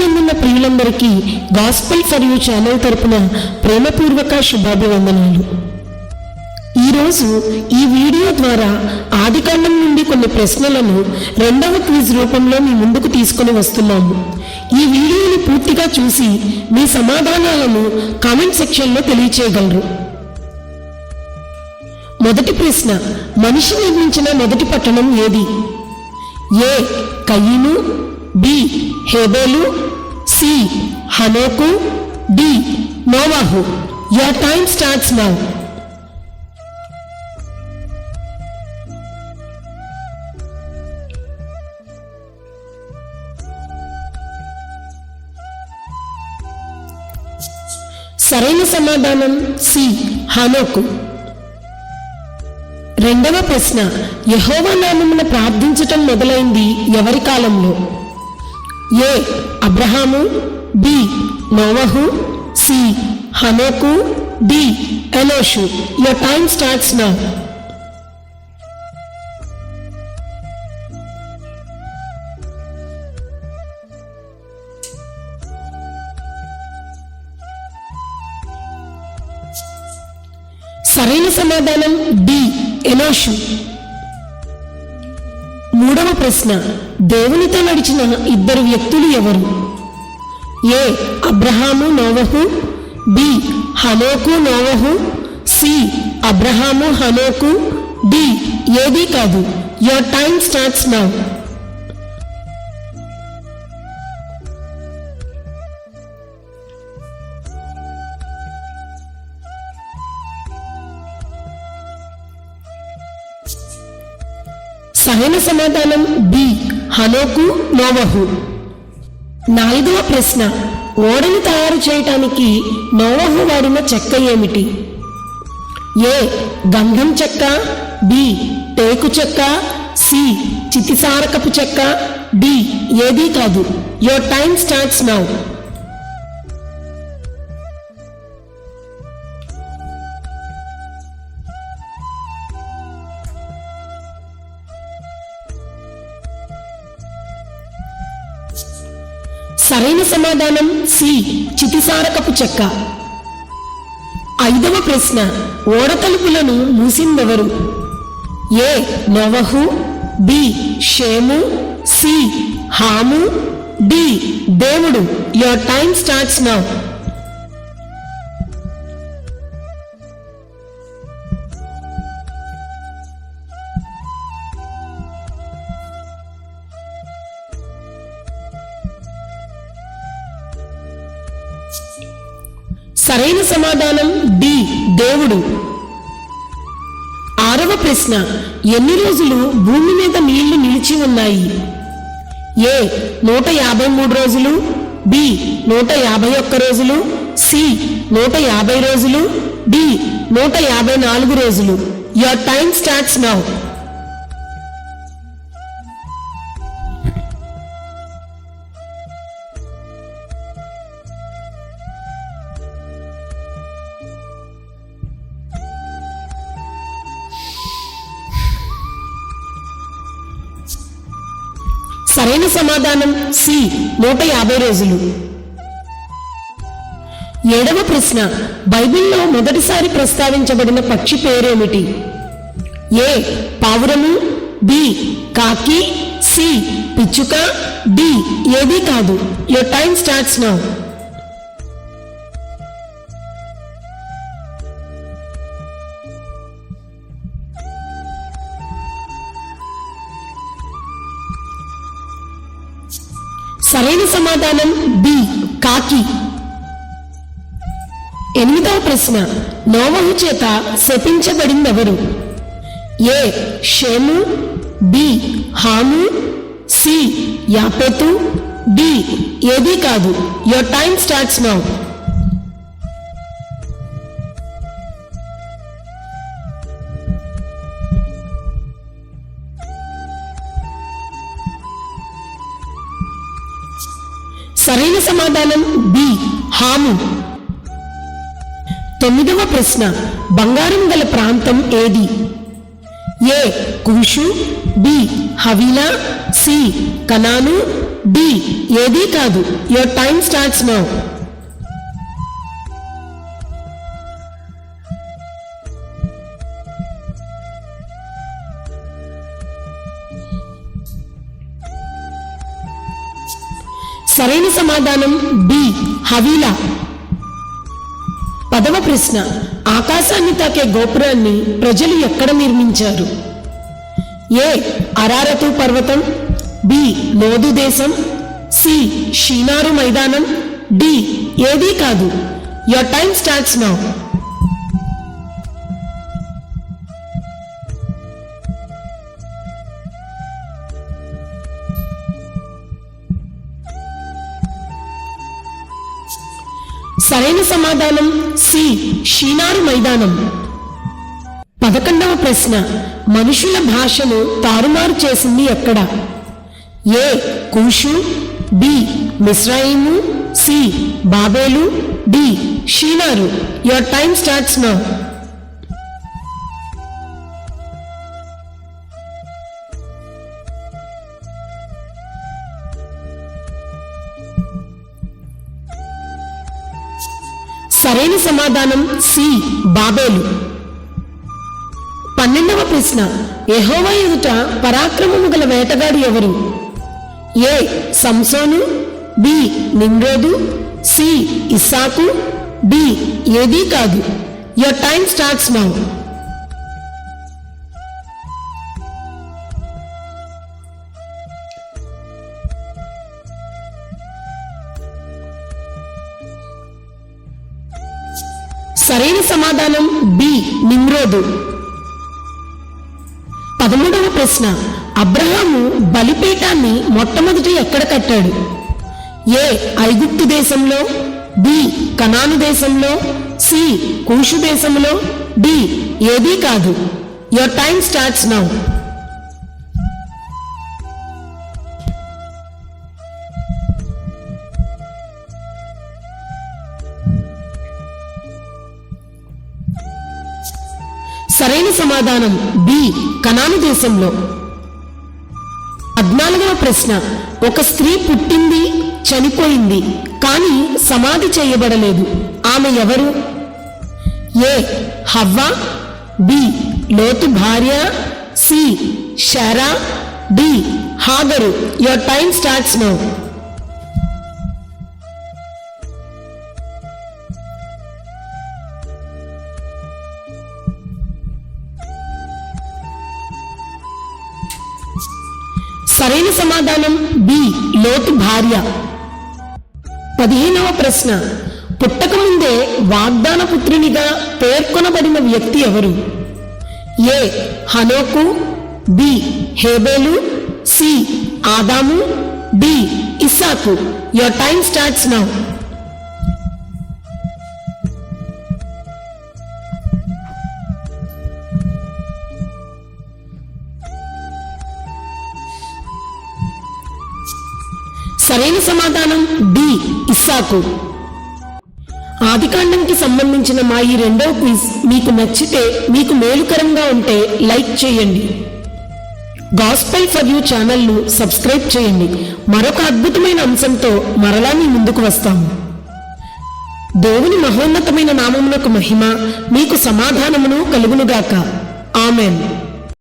క్రీస్తునందున్న ప్రియులందరికీ gospel for you channel తరపున ప్రేమపూర్వక శుభాభివందనాలు. ఈరోజు ఈ వీడియో ద్వారా ఆదికాండం నుండి కొన్ని ప్రశ్నలను రెండవ క్విజ్ రూపంలో మీ ముందుకు తీసుకొని వస్తున్నాము. ఈ వీడియోని పూర్తిగా చూసి మీ సమాధానాలను కామెంట్ సెక్షన్లో తెలియచేయగలరు. మొదటి ప్రశ్న మనిషి నిర్మించిన మొదటి పట్టణం ఏది? ఏ కయ్యను బి హేబేలు సి హనోకు డి నోవాహు. యువర్ టైమ్ స్టార్ట్స్ నౌ సరైన సమాధానం సి హనోకు రెండవ ప్రశ్న యహోవా నామమున ప్రార్థించటం మొదలైంది ఎవరి కాలంలో? ఏ అబ్రహాము బి నోవహు సి హనోకు డి ఎలోషు యువర్ టైమ్ స్టార్ట్స్ నౌ సరైన సమాధానం డి ఎలోషు. మూడవ ప్రశ్న దేవునితో నడిచిన ఇద్దరు వ్యక్తులు ఎవరు? ఏ. అబ్రహాము నోవహు బి. హనోకు నోవహు సి. అబ్రహాము హనోకు డి. ఏది కాదు. Your time starts now. సరైన సమాధానం బి. హనోకు నోవహు. నాలుగవ ప్రశ్న. ఓడని తయారు చేయటానికి నోవహు వాడిన చెక్క ఏమిటి? ఏ. గంధం చెక్క బి. టేకు చెక్క సి. చితిసారకపు చెక్క డి. ఏదీ కాదు. యువర్ టైమ్ స్టార్ట్స్ నౌ సరైన సమాధానం సి. చితిసారకపు చెక్క. ఐదవ ప్రశ్న. ఓడ తలుపులను మూసిందెవరు ఏ. నవహు బి. షేము సి. హాము డి. దేవుడు. Your time starts now. సరైన సమాధానం డి దేవుడు. ఆరవ ప్రశ్న ఎన్ని రోజులు భూమి మీద నీళ్ళు నిలిచి ఉన్నాయి? ఏ నూట యాభై మూడు రోజులు బి నూట యాభై ఒక్క రోజులు సి నూట యాభై రోజులు డి నూట యాభై నాలుగు రోజులు. యువర్ టైమ్ స్టార్ట్స్ నౌ సరైన సమాధానం సి నూట యాభై రోజులు. ఏడవ ప్రశ్న బైబిల్లో మొదటిసారి ప్రస్తావించబడిన పక్షి పేరేమిటి? ఏ పావురము బి కాకి సి పిచ్చుక డి ఏది కాదు. యువర్ టైం స్టార్ట్స్ నౌ సరైన సమాధానం బి కాకి. ఎనిమిదవ ప్రశ్న నోవహు చేత శపించబడిందెవరు ఏ షేము బి హాము సి యాపెతు డి ఏది కాదు. యువర్ టైం స్టార్ట్స్ నౌ సరైన సమాధానం? బి. హాము. తొమ్మిదవ ప్రశ్న. బంగారం గల ప్రాంతం ఏది? ఏ. కుషు బి. హవీలా సి. కనాను. డి. ఏదీ కాదు. యువర్ టైం స్టార్ట్స్ నౌ సరైన సమాధానం బి హవీలా. పదవ ప్రశ్న. ఆకాశాన్ని తాకే గోపురాన్ని ప్రజలు ఎక్కడ నిర్మించారు? ఏ అరారతు పర్వతం? బి లోదు దేశం? సి షీనారు మైదానం? డి ఏదీ కాదు. యువర్ టైం స్టార్ట్స్ నౌ సరైన సమాధానం సి. షీనారు మైదానం. పదకొండవ ప్రశ్న. మనుషుల భాషను తారుమారు చేసింది ఎక్కడ? ఏ. కూషు బి. మిస్రాయిము సి. బాబేలు D. Shinar. Your time starts now. సరైన సమాధానం సి బాబేలు. పన్నెండవ ప్రశ్న. ఎహోవా ఎదుట పరాక్రమము గల వేటగాడు ఎవరు? ఏ సంసోను? బి నిమ్రోదు? సి ఇస్సాకు? డి ఏదీ కాదు. Your time starts now. సరైన సమాధానం బి నిమ్రోదు. పదమూడవ ప్రశ్న. అబ్రహాము బలిపీఠాన్ని మొట్టమొదటి ఎక్కడ కట్టాడు? ఏ ఐగుప్తు దేశంలో? బి కనాను దేశంలో? సి కూషు దేశంలో? డి ఏదీ కాదు. యువర్ టైం స్టార్ట్స్ నౌ సరైన సమాధానం బి కనాను దేశంలో. పద్నాలుగవ ప్రశ్న ఒక స్త్రీ పుట్టింది చనిపోయింది కానీ సమాధి చేయబడలేదు. ఆమె ఎవరు? ఏ హవ్వ బి లోతు భార్య సి షారా డి హాగరు. యువర్ టైం స్టార్ట్స్ నౌ సరైన సమాధానం? బి లోతు భార్య. పదిహేనవ ప్రశ్న. పుట్టకముందే వాగ్దాన పుత్రునిగా పేర్కొనబడిన వ్యక్తి ఎవరు? ఏ హనోకు బి హేబేలు సి ఆదాము డి ఇసాకు యువర్ టైం స్టార్ట్స్ నౌ సరైన సమాధానం? డి ఇస్సాకు. ఆదికాండంకి సంబంధించిన మా ఈ రెండో క్విజ్ మీకు నచ్చితే మీకు మేలుకరంగా ఉంటే లైక్ చేయండి. గాస్పల్ ఫర్ యూ ఛానల్ను సబ్స్క్రైబ్ చేయండి. మరొక అద్భుతమైన అంశంతో మరలా మీ ముందుకు వస్తాము. దేవుని మహోన్నతమైన నామమునకు మహిమ మీకు సమాధానమును కలుగునుగాక. ఆమెన్.